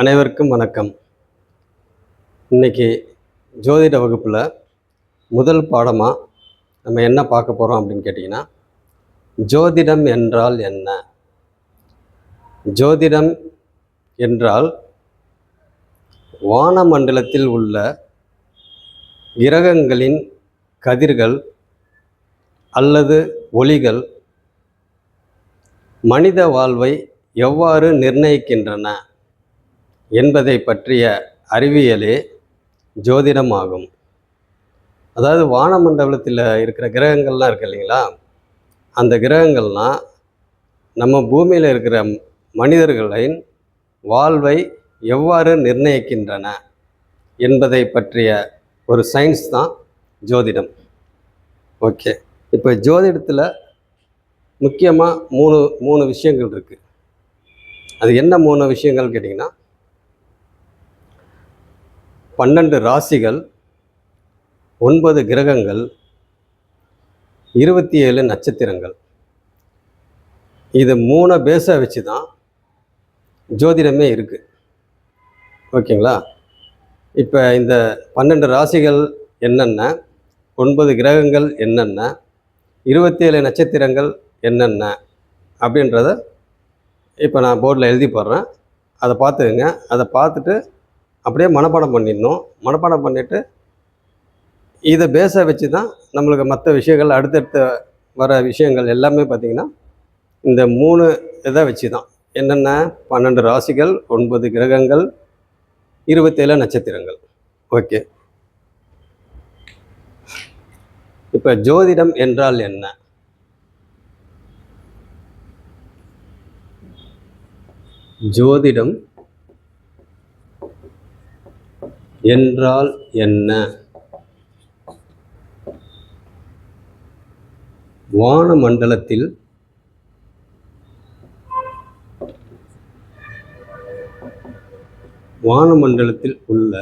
அனைவருக்கும் வணக்கம். இன்னைக்கு ஜோதிட வகுப்பில் முதல் பாடமாக நம்ம என்ன பார்க்க போகிறோம் அப்படின்னு கேட்டிங்கன்னா ஜோதிடம் என்றால் என்ன? ஜோதிடம் என்றால் வானமண்டலத்தில் உள்ள கிரகங்களின் கதிர்கள் அல்லது ஒளிகள் மனித வாழ்வை எவ்வாறு நிர்ணயிக்கின்றன? என்பதை பற்றிய அறிவியலே ஜோதிடமாகும். அதாவது வானமண்டலத்தில் இருக்கிற கிரகங்கள்லாம் இருக்கு இல்லைங்களா? அந்த கிரகங்கள்லாம் நம்ம பூமியில் இருக்கிற மனிதர்களின் வாழ்வை எவ்வாறு நிர்ணயிக்கின்றன என்பதை பற்றிய ஒரு சயின்ஸ் தான் ஜோதிடம். ஓகே. இப்போ ஜோதிடத்தில் முக்கியமாக மூணு மூணு விஷயங்கள் இருக்குது அது என்ன மூணு விஷயங்கள் கேட்டிங்கன்னா பன்னெண்டு ராசிகள் ஒன்பது கிரகங்கள் இருபத்தி ஏழு நட்சத்திரங்கள். இது மூணை பேஸை வச்சு தான் ஜோதிடமே இருக்குது ஓகேங்களா? இப்போ இந்த பன்னெண்டு ராசிகள் என்னென்ன ஒன்பது கிரகங்கள் என்னென்ன இருபத்தி ஏழு நட்சத்திரங்கள் என்னென்ன அப்படின்றத இப்போ நான் போர்டில் எழுதி போடுறேன். அதை பார்த்துக்குங்க. அதை பார்த்துட்டு அப்படியே மனப்பாடம் பண்ணிடணும். மனப்பாடம் பண்ணிவிட்டு இதை பேஸாக வச்சு தான் நம்மளுக்கு மற்ற விஷயங்கள் அடுத்தடுத்த வர விஷயங்கள் எல்லாமே பார்த்திங்கன்னா இந்த மூணு இதை வச்சு தான் என்னென்ன? பன்னெண்டு ராசிகள் ஒன்பது கிரகங்கள் இருபத்தேழு நட்சத்திரங்கள். ஓகே இப்போ ஜோதிடம் என்றால் என்ன? ஜோதிடம் என்றால் என்ன? வானமண்டலத்தில் வானமண்டலத்தில் உள்ள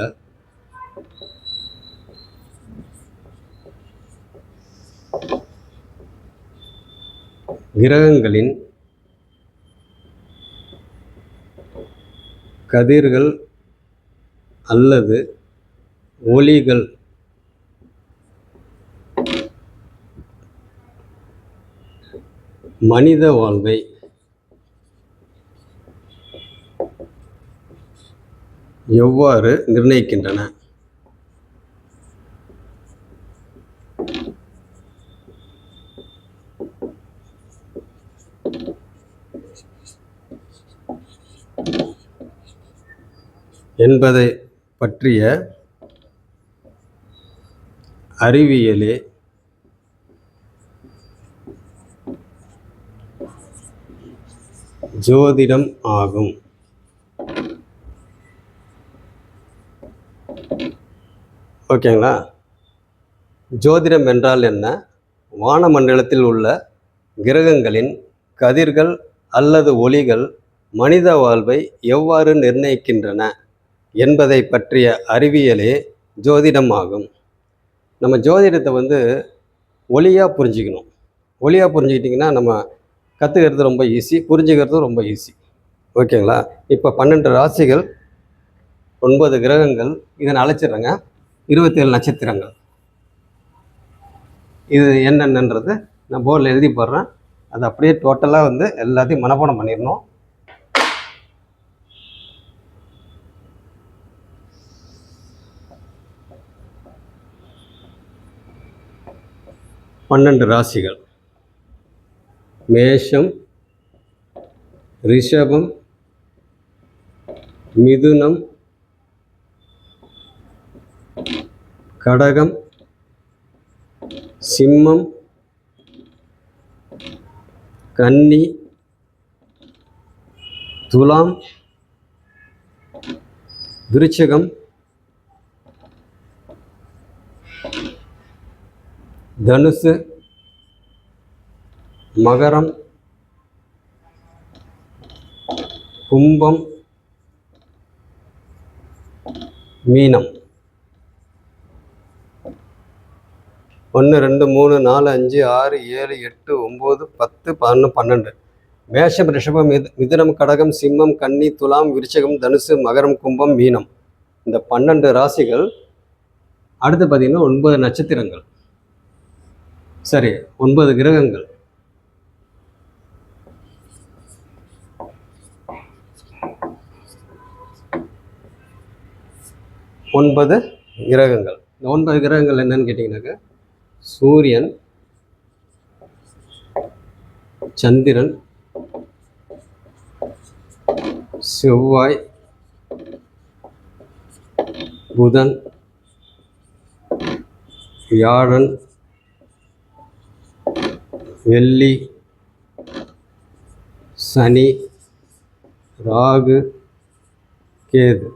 கிரகங்களின் கதிர்கள் அல்லது ஒளிகள் மனித வாழ்வை. எவ்வாறு நிர்ணயிக்கின்றன? என்பதை பற்றிய அறிவியலே ஜோதிடம் ஆகும். ஓகேங்களா? ஜோதிடம் என்றால் என்ன? வானமண்டலத்தில் உள்ள கிரகங்களின் கதிர்கள் அல்லது ஒளிகள் மனித வாழ்வை எவ்வாறு நிர்ணயிக்கின்றன என்பதை பற்றிய அறிவியலே ஜோதிடம் ஆகும். நம்ம ஜோதிடத்தை வந்து ஒளியாக புரிஞ்சிக்கணும். ஒளியாக புரிஞ்சுக்கிட்டிங்கன்னா நம்ம கற்றுக்கிறது ரொம்ப ஈஸி புரிஞ்சுக்கிறதும் ரொம்ப ஈஸி ஓகேங்களா? இப்போ பன்னெண்டு ராசிகள் ஒன்பது கிரகங்கள் இதை நான் அழைச்சிடுறேங்க. இருபத்தேழு நட்சத்திரங்கள். இது என்னென்னன்றது நான் போர்டில் எழுதி போடுறேன். அது அப்படியே டோட்டலாக வந்து எல்லாத்தையும் மனப்பாடம் பண்ணிடணும். பன்னெண்டு ராசிகள். மேஷம் ரிஷபம் மிதுனம் கடகம் சிம்மம் கன்னி துலாம் விருச்சகம் தனுசு மகரம் கும்பம் மீனம். ஒன்று ரெண்டு மூணு நாலு அஞ்சு ஆறு ஏழு எட்டு ஒம்பது பத்து பதினொன்று பன்னெண்டு. மேஷம் ரிஷபம் மிது மிதுனம் கடகம் சிம்மம் கன்னி துலாம் விருச்சகம் தனுசு மகரம் கும்பம் மீனம். இந்த பன்னெண்டு ராசிகள் அடுத்து பார்த்தீங்கன்னா ஒன்பது நட்சத்திரங்கள். சரி ஒன்பது கிரகங்கள். ஒன்பது கிரகங்கள். இந்த ஒன்பது கிரகங்கள் என்னன்னு கேட்டிங்கனாக்கா சூரியன் சந்திரன் செவ்வாய் புதன் வியாழன் வெள்ளி சனி ராகு கேது.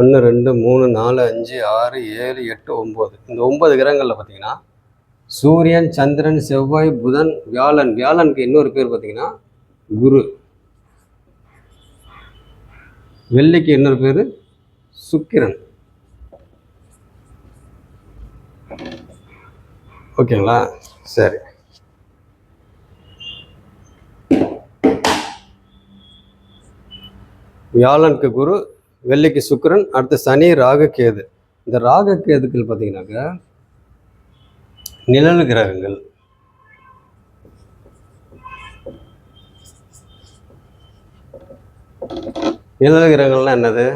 ஒன்று ரெண்டு மூணு நாலு அஞ்சு ஆறு ஏழு எட்டு ஒம்பது இந்த ஒம்பது கிரகங்களில் பார்த்தீங்கன்னா சூரியன் சந்திரன் செவ்வாய் புதன் வியாழன். வியாழனுக்கு இன்னொரு பேர் பார்த்தீங்கன்னா குரு. வெள்ளிக்கு இன்னொரு பேர் சுக்கிரன். ஓகேங்களா? சரி. வியாழனுக்கு குரு வெள்ளிக்கு சுக்கிரன் அடுத்து சனி ராகு கேது. இந்த ராகு கேதுக்கள் பார்த்தீங்கன்னாக்கா நிழல் கிரகங்கள். நிழல் கிரகங்கள்லாம் என்னது?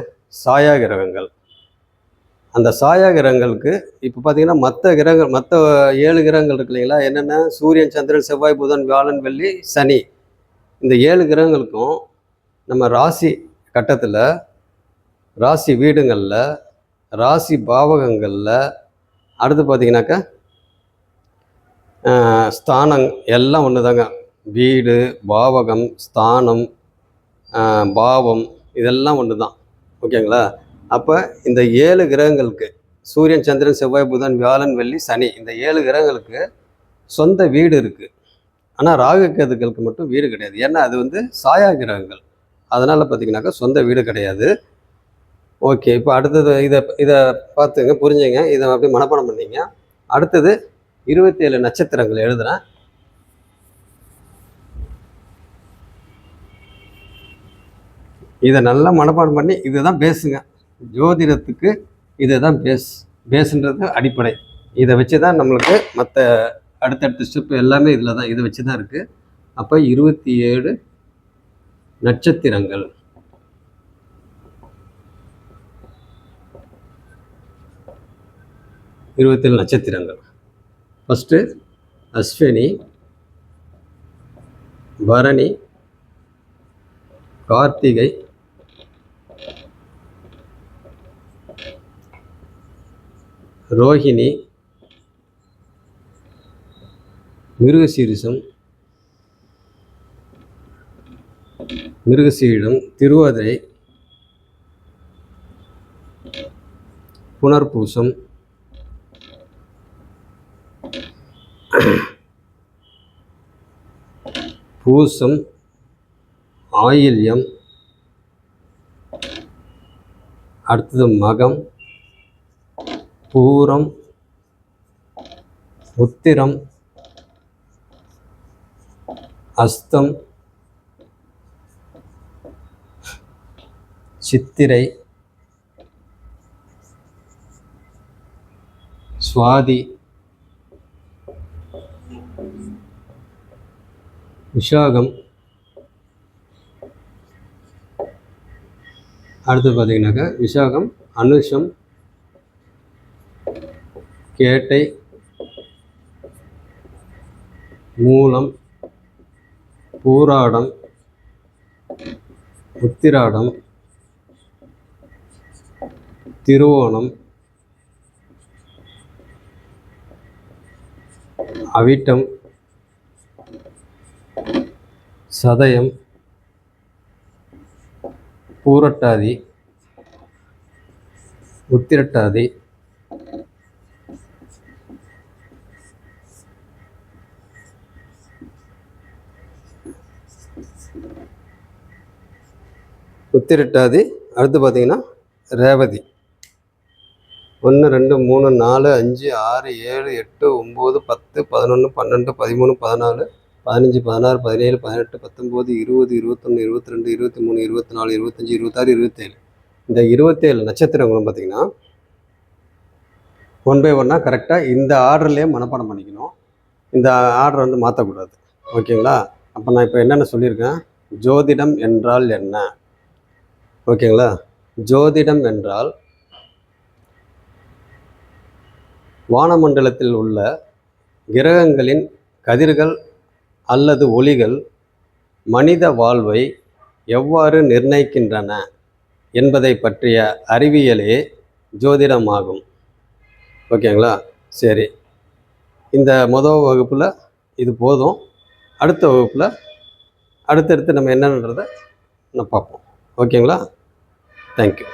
சாயா கிரகங்கள். அந்த சாயா கிரகங்களுக்கு இப்போ பார்த்தீங்கன்னா மற்ற கிரகங்கள் மற்ற ஏழு கிரகங்கள் இருக்கு இல்லைங்களா? என்னென்ன? சூரியன் சந்திரன் செவ்வாய் புதன் வியாழன் வெள்ளி சனி. இந்த ஏழு கிரகங்களுக்கும் நம்ம ராசி கட்டத்தில் ராசி வீடுங்களில் ராசி பாவகங்களில் அடுத்து பார்த்தீங்கன்னாக்கா ஸ்தானம் எல்லாம் ஒன்று தாங்க வீடு பாவகம் ஸ்தானம் பாவம் இதெல்லாம் ஒன்று தான் ஓகேங்களா? அப்போ இந்த ஏழு கிரகங்களுக்கு சூரியன் சந்திரன் செவ்வாய் புதன் வியாழன் வெள்ளி சனி இந்த ஏழு கிரகங்களுக்கு சொந்த வீடு இருக்குது ஆனால் ராகு கேதுக்களுக்கு மட்டும் வீடு கிடையாது. ஏன்னா அது வந்து சாயா கிரகங்கள். அதனால் பார்த்திங்கனாக்கா சொந்த வீடு கிடையாது. ஓகே இப்போ அடுத்தது இதை இதை பார்த்துங்க புரிஞ்சுங்க. இதை அப்படியே மனப்பாடம் பண்ணிங்க. அடுத்தது இருபத்தி ஏழு நட்சத்திரங்கள் எழுதுகிறேன் இதை நல்லா மனப்பாடம் பண்ணி இதுதான் பேசுங்க. ஜோதிடத்துக்கு இதை தான் பேஸ் பேசுன்றது அடிப்படை. இதை வச்சு தான் நம்மளுக்கு மற்ற அடுத்தடுத்த ஸ்டெப் எல்லாமே இதில் தான் இதை வச்சு தான் இருக்குது அப்போ இருபத்தி ஏழு நட்சத்திரங்கள். இருபத்தேழு நட்சத்திரங்கள். ஃபஸ்ட்டு அஸ்வினி பரணி கார்த்திகை ரோஹிணி மிருகசீரிசம் மிருகசீரிடம் திருவாதிரை புனர்பூசம் பூசம் ஆயில்யம் அடுத்தது மகம் பூரம் உத்திரம் அஸ்தம் சித்திரை சுவாதி விஷாகம் அடுத்து பார்த்தீங்கன்னாக்கா விஷாகம் அனுஷம் கேட்டை மூலம் பூராடம் உத்திராடம் திருவோணம் அவிட்டம் சதயம் பூரட்டாதி உத்திரட்டாதி உத்திரட்டாதி அடுத்து பார்த்தீங்கன்னா ரேவதி. ஒன்று ரெண்டு மூணு நாலு அஞ்சு ஆறு ஏழு எட்டு ஒம்பது பத்து பதினொன்று பன்னெண்டு பதிமூணு பதினாலு பதினஞ்சு பதினாறு பதினேழு பதினெட்டு பத்தொம்போது இருபது இருபத்தொன்று இருபத்தி ரெண்டு இருபத்தி மூணு இருபத்தி நாலு இருபத்தஞ்சி இருபத்தாறு இருபத்தேழு. இந்த இருபத்தேழு நட்சத்திரங்களும் பார்த்திங்கன்னா ஒன் பை ஒன்னாக கரெக்டாக இந்த ஆர்டர்லேயே மனப்பாடம் பண்ணிக்கணும். இந்த ஆர்டர் வந்து மாற்றக்கூடாது ஓகேங்களா? அப்போ நான் இப்போ என்னென்ன சொல்லியிருக்கேன்? ஜோதிடம் என்றால் என்ன? ஓகேங்களா? ஜோதிடம் என்றால் வானமண்டலத்தில் உள்ள கிரகங்களின் கதிர்கள் அல்லது ஒளிகள் மனித வாழ்வை எவ்வாறு நிர்ணயிக்கின்றன என்பதை பற்றிய அறிவியலே ஜோதிடமாகும். ஓகேங்களா? சரி. இந்த மொதல் வகுப்பில் இது போதும். அடுத்த வகுப்பில் அடுத்தடுத்து நம்ம என்னன்றதை நம்ம பார்ப்போம். ஓகேங்களா? Thank you